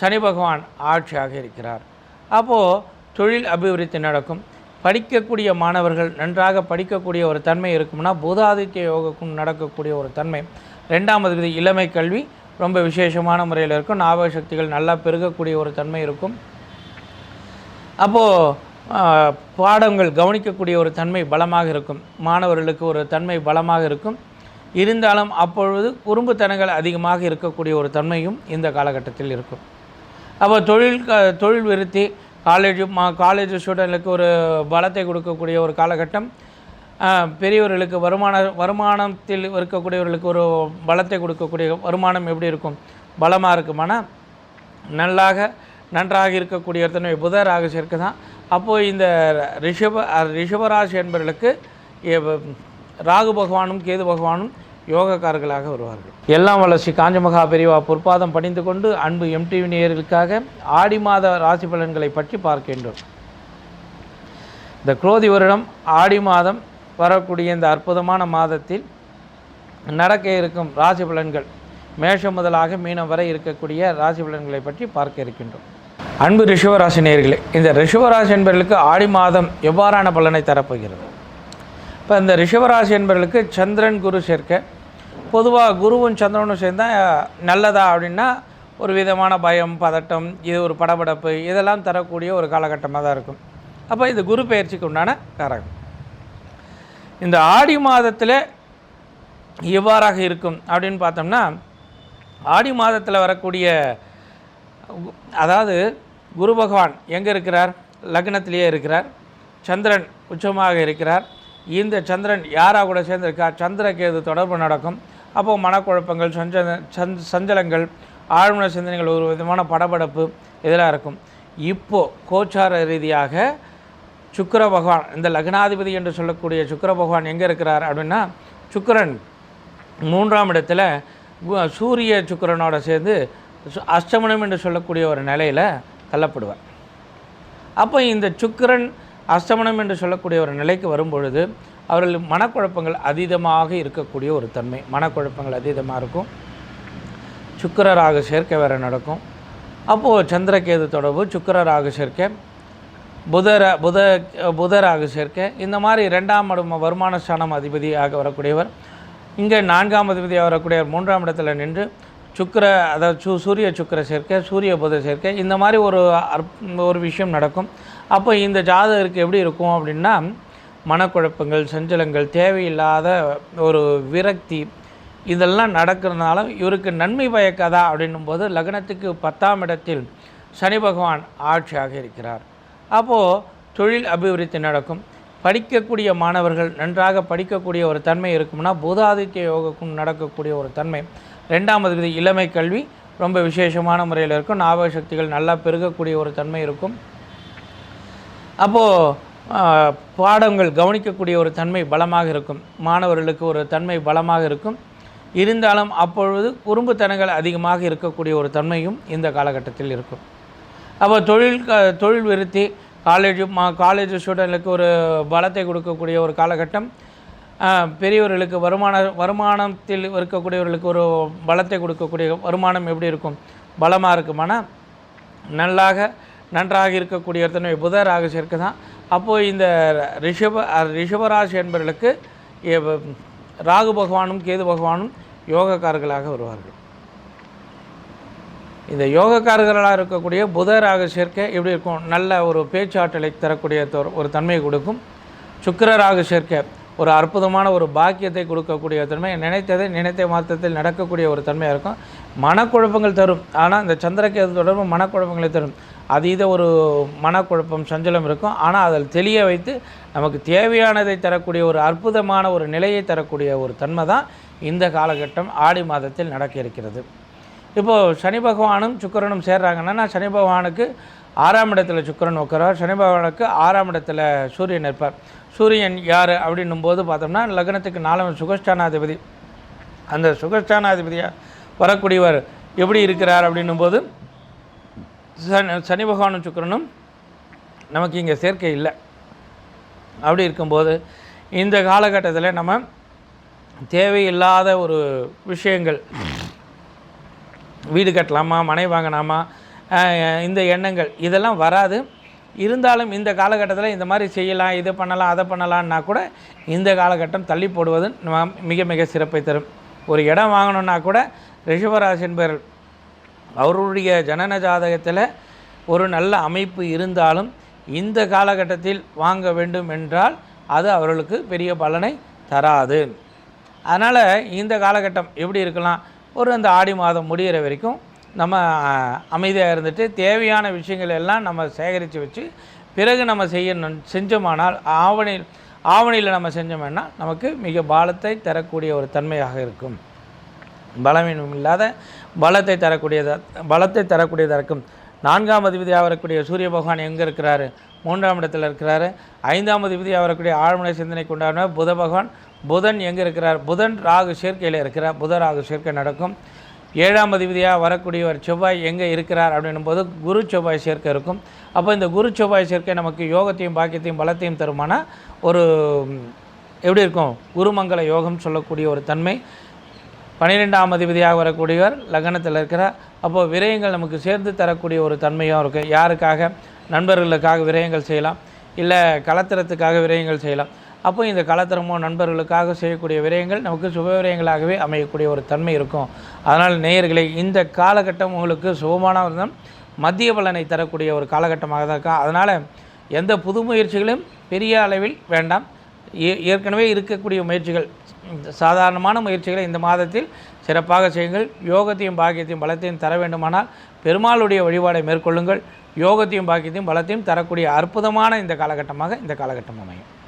சனி பகவான் ஆட்சியாக இருக்கிறார். அப்போது தொழில் அபிவிருத்தி நடக்கும். படிக்கக்கூடிய மாணவர்கள் நன்றாக படிக்கக்கூடிய ஒரு தன்மை இருக்கும்னா பூதாதித்ய யோகக்கும் நடக்கக்கூடிய ஒரு தன்மை. ரெண்டாவது விதி இளமை கல்வி ரொம்ப விசேஷமான முறையில் இருக்கும். ஞாபக சக்திகள் நல்லா பெருகக்கூடிய ஒரு தன்மை இருக்கும். அப்போது பாடங்கள் கவனிக்கக்கூடிய ஒரு தன்மை பலமாக இருக்கும். மாணவர்களுக்கு ஒரு தன்மை பலமாக இருக்கும். இருந்தாலும் அப்பொழுது குறும்புத்தனங்கள் அதிகமாக இருக்கக்கூடிய ஒரு தன்மையும் இந்த காலகட்டத்தில் இருக்கும். அப்போ தொழில் க- தொழில் விருத்தி காலேஜ் மா காலேஜ் ஸ்டூடெண்ட்களுக்கு ஒரு பலத்தை கொடுக்கக்கூடிய ஒரு காலகட்டம். பெரியவர்களுக்கு வருமான வருமானத்தில் இருக்கக்கூடியவர்களுக்கு ஒரு பலத்தை கொடுக்கக்கூடிய வருமானம் எப்படி இருக்கும்? பலமாக இருக்குமானா? நல்லாக நன்றாக இருக்கக்கூடிய தன்மை புத ராகு சேர்க்கை தான். அப்போது இந்த ரிஷப ரிஷபராசி என்பவர்களுக்கு ராகு பகவானும் கேது பகவானும் யோகக்காரர்களாக வருவார்கள். எல்லாம் வளர்ச்சி காஞ்சமகா பெரியவா பொற்பாதம் பணிந்து கொண்டு அன்பு எம்டிவி நேயர்களுக்காக ஆடி மாத ராசி பலன்களை பற்றி பார்க்கின்றோம். இந்த குரோதி வருடம் ஆடி மாதம் வரக்கூடிய இந்த அற்புதமான மாதத்தில் நடக்க இருக்கும் ராசி பலன்கள் மேஷம் முதலாக மீனம் வரை இருக்கக்கூடிய ராசி பலன்களை பற்றி பார்க்க இருக்கின்றோம். அன்பு ரிஷவராசி நேர்களே இந்த ரிஷவராசி என்பவர்களுக்கு ஆடி மாதம் எவ்வாறான பலனை தரப்போகிறது? இப்போ இந்த ரிஷபராசி என்பவர்களுக்கு சந்திரன் குரு சேர்க்க. பொதுவாக குருவும் சந்திரனும் சேர்ந்தால் நல்லதா அப்படின்னா ஒரு விதமான பயம் பதட்டம் இது ஒரு படபடப்பு இதெல்லாம் தரக்கூடிய ஒரு காலகட்டமாக தான் இருக்கும். அப்போ இது குரு பயிற்சிக்கு உண்டான காரகம். இந்த ஆடி மாதத்தில் எவ்வாறாக இருக்கும் அப்படின்னு பார்த்தோம்னா ஆடி மாதத்தில் வரக்கூடிய அதாவது குரு பகவான் எங்கே இருக்கிறார்? லக்னத்திலேயே இருக்கிறார். சந்திரன் உச்சமாக இருக்கிறார். இந்த சந்திரன் யாராக கூட சேர்ந்திருக்கா? சந்திரகேது தொடர்பு நடக்கும். அப்போது மனக்குழப்பங்கள் சஞ்ச சந் சஞ்சலங்கள் ஆழ்மன சிந்தனைகள் ஒரு விதமான படபடப்பு இதெல்லாம் இருக்கும். இப்போது கோச்சார ரீதியாக சுக்கிர பகவான் இந்த லக்னாதிபதி என்று சொல்லக்கூடிய சுக்கர பகவான் எங்கே இருக்கிறார் அப்படின்னா சுக்கிரன் மூன்றாம் இடத்துல சூரிய சுக்கரனோட சேர்ந்து அஷ்டமனம் என்று சொல்லக்கூடிய ஒரு நிலையில் தள்ளப்படுவார். அப்போ இந்த சுக்கிரன் அஷ்டமனம் என்று சொல்லக்கூடிய ஒரு நிலைக்கு வரும்பொழுது அவர்கள் மனக்குழப்பங்கள் அதீதமாக இருக்கக்கூடிய ஒரு தன்மை. மனக்குழப்பங்கள் அதீதமாக இருக்கும். சுக்கரராக சேர்க்கை வேறு நடக்கும். அப்போது சந்திரகேது தொடர்பு சுக்கரராக சேர்க்கை புதர புத புதராக சேர்க்கை இந்த மாதிரி ரெண்டாம் இடம் வருமான ஸ்தானம் அதிபதியாக வரக்கூடியவர். இங்கே நான்காம் அதிபதியாக வரக்கூடியவர் மூன்றாம் இடத்துல நின்று சுக்கிர அதாவது சு சூரிய சுக்கிர சேர்க்கை சூரிய புத சேர்க்கை இந்த மாதிரி ஒரு அற் ஒரு விஷயம் நடக்கும். அப்போ இந்த ஜாதகருக்கு எப்படி இருக்கும் அப்படின்னா மனக்குழப்பங்கள் சஞ்சலங்கள் தேவையில்லாத ஒரு விரக்தி இதெல்லாம் நடக்கிறதுனால இவருக்கு நன்மை பயக்காதா அப்படின்னும் போது லக்னத்துக்கு பத்தாம் இடத்தில் சனி பகவான் ஆட்சியாக இருக்கிறார். அப்போது தொழில் அபிவிருத்தி நடக்கும். படிக்கக்கூடிய மாணவர்கள் நன்றாக படிக்கக்கூடிய ஒரு தன்மை இருக்கும்னா பூதாதித்ய யோகக்கும் நடக்கக்கூடிய ஒரு தன்மை. ரெண்டாவது விதி இளமை கல்வி ரொம்ப விசேஷமான முறையில் இருக்கும். ஞாபக சக்திகள் நல்லா பெருகக்கூடிய ஒரு தன்மை இருக்கும். அப்போது பாடங்கள் கவனிக்கக்கூடிய ஒரு தன்மை பலமாக இருக்கும். மாணவர்களுக்கு ஒரு தன்மை பலமாக இருக்கும். இருந்தாலும் அப்பொழுது குறும்புத்தனங்கள் அதிகமாக இருக்கக்கூடிய ஒரு தன்மையும் இந்த காலகட்டத்தில் இருக்கும். அப்போ தொழில் க- தொழில் விருத்தி காலேஜ் மா காலேஜ் ஸ்டூடெண்ட்களுக்கு ஒரு பலத்தை கொடுக்கக்கூடிய ஒரு காலகட்டம் பெரியவர்களுக்கு வருமான வருமானத்தில் இருக்கக்கூடியவர்களுக்கு ஒரு பலத்தை கொடுக்கக்கூடிய வருமானம் எப்படி இருக்கும்? பலமாக இருக்குமானா? நல்லாக நன்றாக இருக்கக்கூடிய தன்மை புத ராகு சேர்க்கை தான். அப்போது இந்த ரிஷப ரிஷபராசி என்பவர்களுக்கு ராகு பகவானும் கேது பகவானும் யோகக்காரர்களாக வருவார்கள். இந்த யோகக்காரர்களாக இருக்கக்கூடிய புத ராக சேர்க்கை எப்படி இருக்கும்? நல்ல ஒரு பேச்சாற்றலை தரக்கூடிய ஒரு தன்மையை கொடுக்கும். சுக்கர ராகு சேர்க்கை ஒரு அற்புதமான ஒரு பாக்கியத்தை கொடுக்கக்கூடிய தன்மை நினைத்ததை நினைத்த மாத்திரத்தில் நடக்கக்கூடிய ஒரு தன்மையாக இருக்கும். மனக்குழப்பங்கள் தரும். ஆனால் இந்த சந்திரகேது தொடர்பு மனக்குழப்பங்களை தரும். அதீத ஒரு மனக்குழப்பம் சஞ்சலம் இருக்கும். ஆனால் அதில் தெளிய வைத்து நமக்கு தேவையானதை தரக்கூடிய ஒரு அற்புதமான ஒரு நிலையை தரக்கூடிய ஒரு தன்மை தான் இந்த காலகட்டம் ஆடி மாதத்தில் நடக்க இருக்கிறது. இப்போது சனி பகவானும் சுக்கிரனும் சேர்றாங்கன்னா சனி பகவானுக்கு ஆறாம் இடத்துல சுக்கிரன் உட்காரார் சனி பகவானுக்கு ஆறாம் இடத்துல சூரியன் இருப்பார். சூரியன் யார் அப்படின்னும் போது பார்த்தோம்னா லக்னத்துக்கு நாலாம் சுகஸ்தானாதிபதி. அந்த சுகஸ்தானாதிபதியாக வரக்கூடியவர் எப்படி இருக்கிறார் அப்படின்னும் போது சனி சனி பகவானும் சுக்கிரனும் நமக்கு இங்கே சேர்க்கை இல்லை. அப்படி இருக்கும்போது இந்த காலகட்டத்தில் நம்ம தேவையில்லாத ஒரு விஷயங்கள் வீடு கட்டலாமா மனை வாங்கலாமா இந்த எண்ணங்கள் இதெல்லாம் வராது. இருந்தாலும் இந்த காலகட்டத்தில் இந்த மாதிரி செய்யலாம் இதை பண்ணலாம் அதை பண்ணலான்னா கூட இந்த காலகட்டம் தள்ளி போடுவது மிக மிக சிறப்பை தரும். ஒரு இடம் வாங்கணுன்னா கூட ரிஷபராஜ் என்பவர்கள் அவருடைய ஜனன ஜாதகத்தில் ஒரு நல்ல அமைப்பு இருந்தாலும் இந்த காலகட்டத்தில் வாங்க வேண்டும் என்றால் அது அவர்களுக்கு பெரிய பலனை தராது. அதனால் இந்த காலகட்டம் எப்படி இருக்கலாம்? ஒரு அந்த ஆடி மாதம் முடிகிற வரைக்கும் நம்ம அமைதியாக இருந்துட்டு தேவையான விஷயங்கள் எல்லாம் நம்ம சேகரித்து வச்சு பிறகு நம்ம செய்யணும் செஞ்சோமானால் ஆவணி ஆவணியில் நம்ம செஞ்சோம்னா நமக்கு மிக பாலத்தை தரக்கூடிய ஒரு தன்மையாக இருக்கும். பலவீனம் இல்லாத பலத்தை தரக்கூடியதா பலத்தை தரக்கூடியதாக இருக்கும். நான்காம் அதிபதியாக வரக்கூடிய சூரிய பகவான் எங்கே இருக்கிறாரு? மூன்றாம் இடத்தில் இருக்கிறாரு. ஐந்தாம் அதிபதியாக வரக்கூடிய ஆழ்மனை சிந்தனை கொண்டாடின புத பகவான் புதன் எங்கே இருக்கிறார்? புதன் ராகு சேர்க்கையில் இருக்கிறார். புத ராகு சேர்க்கை நடக்கும். ஏழாம் அதிபதியாக வரக்கூடியவர் செவ்வாய் எங்கே இருக்கிறார் அப்படின்னும் போது குரு செவ்வாய் சேர்க்கை இருக்கும். அப்போ இந்த குரு செவ்வாய் சேர்க்கை நமக்கு யோகத்தையும் பாக்கியத்தையும் பலத்தையும் தருமான ஒரு எப்படி இருக்கும்? குருமங்கல யோகம் சொல்லக்கூடிய ஒரு தன்மை. பன்னிரெண்டாம் அதிபதியாக வரக்கூடியவர் லக்னத்தில் இருக்கிறார். அப்போது விரயங்கள் நமக்கு சேர்ந்து தரக்கூடிய ஒரு தன்மையும் இருக்குது யாருக்காக? நண்பர்களுக்காக விரயங்கள் செய்யலாம். இல்லை கலத்திரத்துக்காக விரயங்கள் செய்யலாம். அப்போ இந்த கலத்திரமோ நண்பர்களுக்காக செய்யக்கூடிய விரயங்கள் நமக்கு சுப விரயங்களாகவே அமையக்கூடிய ஒரு தன்மை இருக்கும். அதனால் நேயர்களை இந்த காலகட்டம் உங்களுக்கு சுபமான விதம் மத்திய பலனை தரக்கூடிய ஒரு காலகட்டமாக தான் இருக்கா? அதனால் எந்த புது முயற்சிகளும் பெரிய அளவில் வேண்டாம். ஏ- ஏற்கனவே இருக்கக்கூடிய முயற்சிகள் இந்த சாதாரணமான முயற்சிகளை இந்த மாதத்தில் சிறப்பாக செய்யுங்கள். யோகத்தையும் பாக்கியத்தையும் பலத்தையும் தர வேண்டுமானால் பெருமாளுடைய வழிபாடை மேற்கொள்ளுங்கள். யோகத்தையும் பாக்கியத்தையும் பலத்தையும் தரக்கூடிய அற்புதமான இந்த காலகட்டமாக இந்த காலகட்டம் அமையும்.